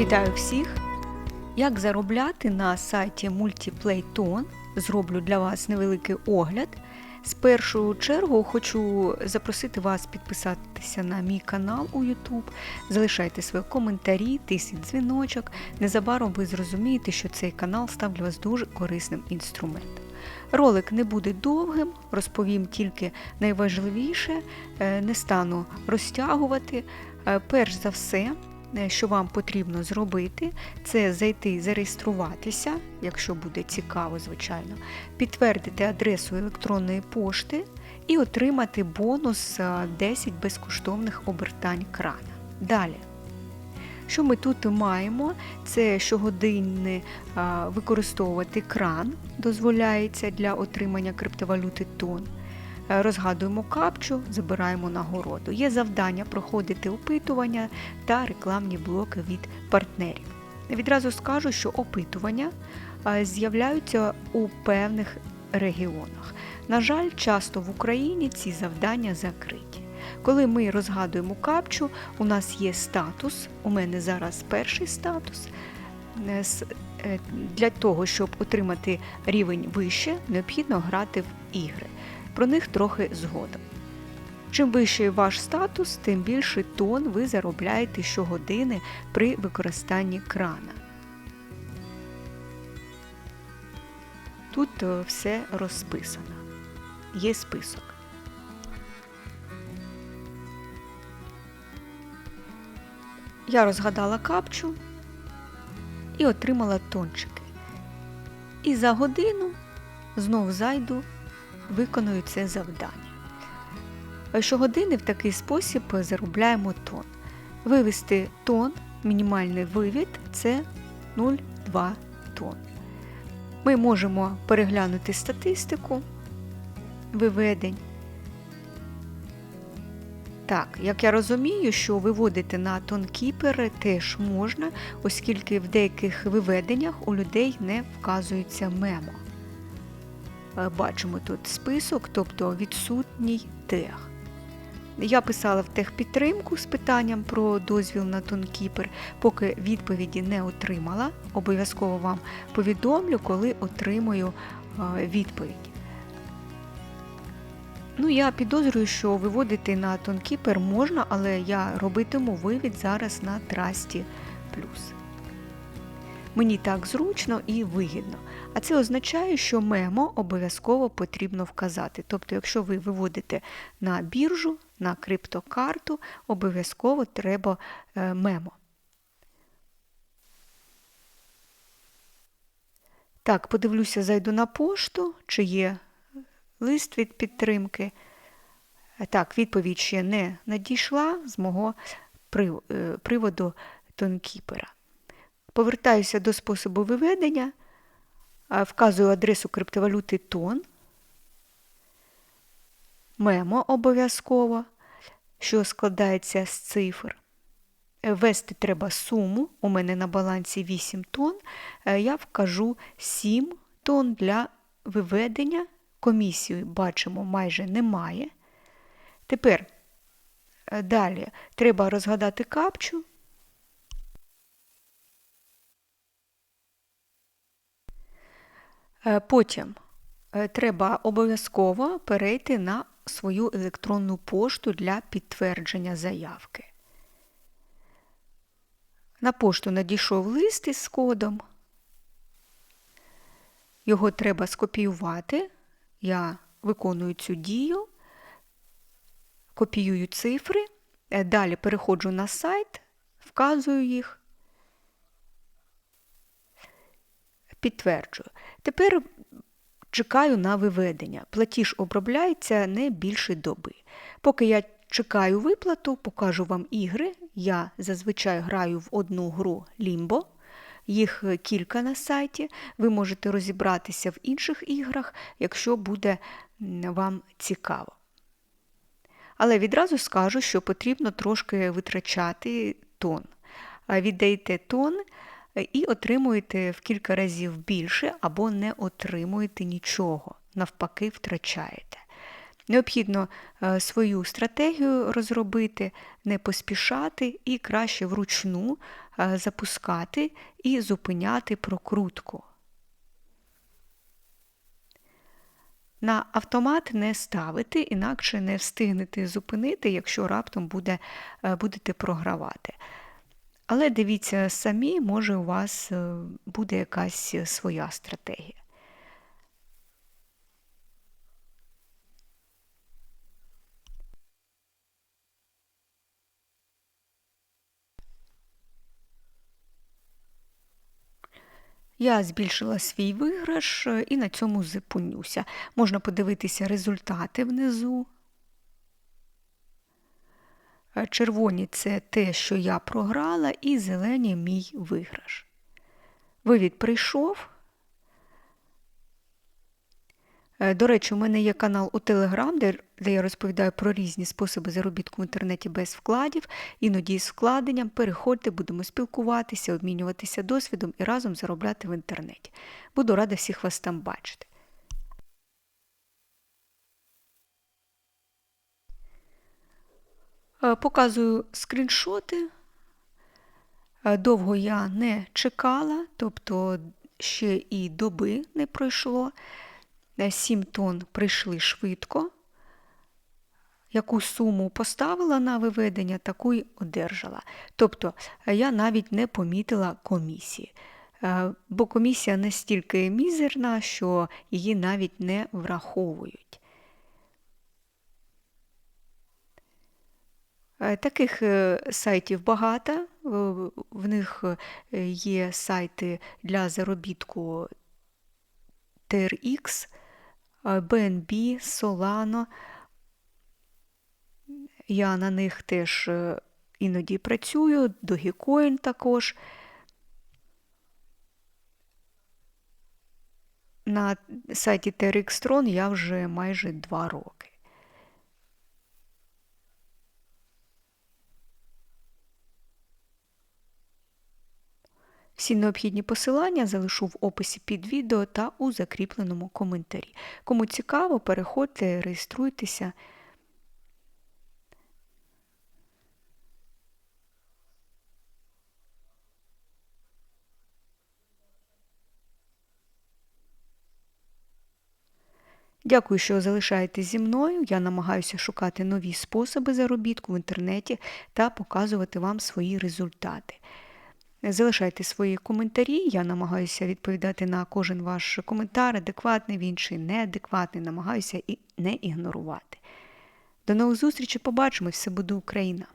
Вітаю всіх! Як заробляти на сайті MultiplayTon? Зроблю для вас невеликий огляд. З першу чергу хочу запросити вас підписатися на мій канал у YouTube. Залишайте свої коментарі, тисніть дзвіночок. Незабаром ви зрозумієте, що цей канал став для вас дуже корисним інструментом. Ролик не буде довгим, розповім тільки найважливіше, е, не стану розтягувати. Е, Перш за все, що вам потрібно зробити, це зайти зареєструватися, якщо буде цікаво, звичайно, підтвердити адресу електронної пошти і отримати бонус е, 10 безкоштовних обертань крана. Далі. Що ми тут маємо? Це щогодинне використовувати кран, дозволяється для отримання криптовалюти тон. Е, Розгадуємо капчу, забираємо нагороду. Є завдання проходити опитування та рекламні блоки від партнерів. Відразу скажу, що опитування з'являються у певних регіонах. На жаль, часто в Україні ці завдання закриті. Коли ми розгадуємо капчу, у нас є статус. У мене зараз перший статус. Е, е, Для того, щоб отримати рівень вище, необхідно грати в ігри. Про них трохи згодом. Чим вищий ваш статус, тим більший тон ви заробляєте щогодини при використанні крана. Тут е, все розписано. Є список. Я розгадала капчу і отримала тончики. І за годину знов зайду, виконую це завдання. Щогодини в такий спосіб заробляємо тон. Вивести тон, мінімальний вивід це 0,2 тонн. Ми можемо переглянути статистику виведень. Так, як я розумію, що виводити на тонкіпери теж можна, оскільки в деяких виведеннях у людей не вказується мемо. Е, Бачимо тут список, тобто відсутній тег. Я писала в техпідтримку з питанням про дозвіл на тонкіпер, поки відповіді не отримала. Обов'язково вам повідомлю, коли отримую е, відповідь. Ну, я підозрюю, що виводити на тонкіпер можна, але я робитиму вивід зараз на трасті плюс. Мені так зручно і вигідно. А це означає, що мемо обов'язково потрібно вказати. Тобто, якщо ви виводите на біржу, на криптокарту, обов'язково треба е, мемо. Так, подивлюся, зайду на пошту, чи є лист від підтримки. Так, відповідь ще не надійшла з мого е, приводу тонкіпера. Повертаюся до способу виведення, вказую адресу криптовалюти тон, мемо обов'язково, що складається з цифр. Ввести треба суму, у мене на балансі 8 тонн, е, я вкажу 7 тонн для виведення. Комісію бачимо майже немає. Тепер е, далі треба розгадати капчу. Потім е, треба обов'язково перейти на свою електронну пошту для підтвердження заявки. На пошту надійшов лист із кодом. Його треба скопіювати. Я виконую цю дію, копіюю цифри, е, далі переходжу на сайт, вказую їх, підтверджую. Тепер чекаю на виведення. Платіж обробляється не більше доби. Поки я чекаю виплату, покажу вам ігри. Я зазвичай граю в одну гру Limbo. Їх кілька на сайті. Ви можете розібратися в інших іграх, якщо буде вам цікаво. Але відразу скажу, що потрібно трошки витрачати тон. А Віддаєте тон і отримуєте в кілька разів більше або не отримуєте нічого, навпаки, втрачаєте. Необхідно е, свою стратегію розробити, не поспішати і краще вручну е, запускати і зупиняти прокрутку. На автомат не ставити, інакше не встигнете зупинити, якщо раптом буде, е, будете програвати. Але дивіться самі, може у вас буде якась своя стратегія. Я збільшила свій виграш е, і на цьому зупинюся. Можна подивитися результати внизу. Е, червоні це те, що я програла, і зелені мій виграш. Вивід прийшов. Е, до речі, у мене є канал у Telegram, де, де я розповідаю про різні способи заробітку в інтернеті без вкладів, іноді з вкладенням. Переходьте, будемо спілкуватися, обмінюватися досвідом і разом заробляти в інтернеті. Буду рада всіх вас там бачити. Показую скріншоти. Е, довго я не чекала, тобто ще і доби не пройшло. 7 тонн прийшли швидко. Яку суму поставила на виведення, таку й одержала. Тобто я навіть не помітила комісії, е, бо комісія настільки мізерна, що її навіть не враховують. Таких е, сайтів багато, в них є сайти для заробітку TRX, BNB, Solano. Я на них теж е, іноді працюю, Dogecoin також. На сайті TRX я вже майже два роки. Всі необхідні посилання залишу в описі під відео та у закріпленому коментарі. Кому цікаво, переходьте, реєструйтеся. Дякую, що залишаєтесь зі мною. Я намагаюся шукати нові способи заробітку в інтернеті та показувати вам свої результати. Залишайте свої коментарі, я намагаюся відповідати на кожен ваш коментар, адекватний, він чи неадекватний, намагаюся і не ігнорувати. До нових зустрічей, побачимо, все буде Україна!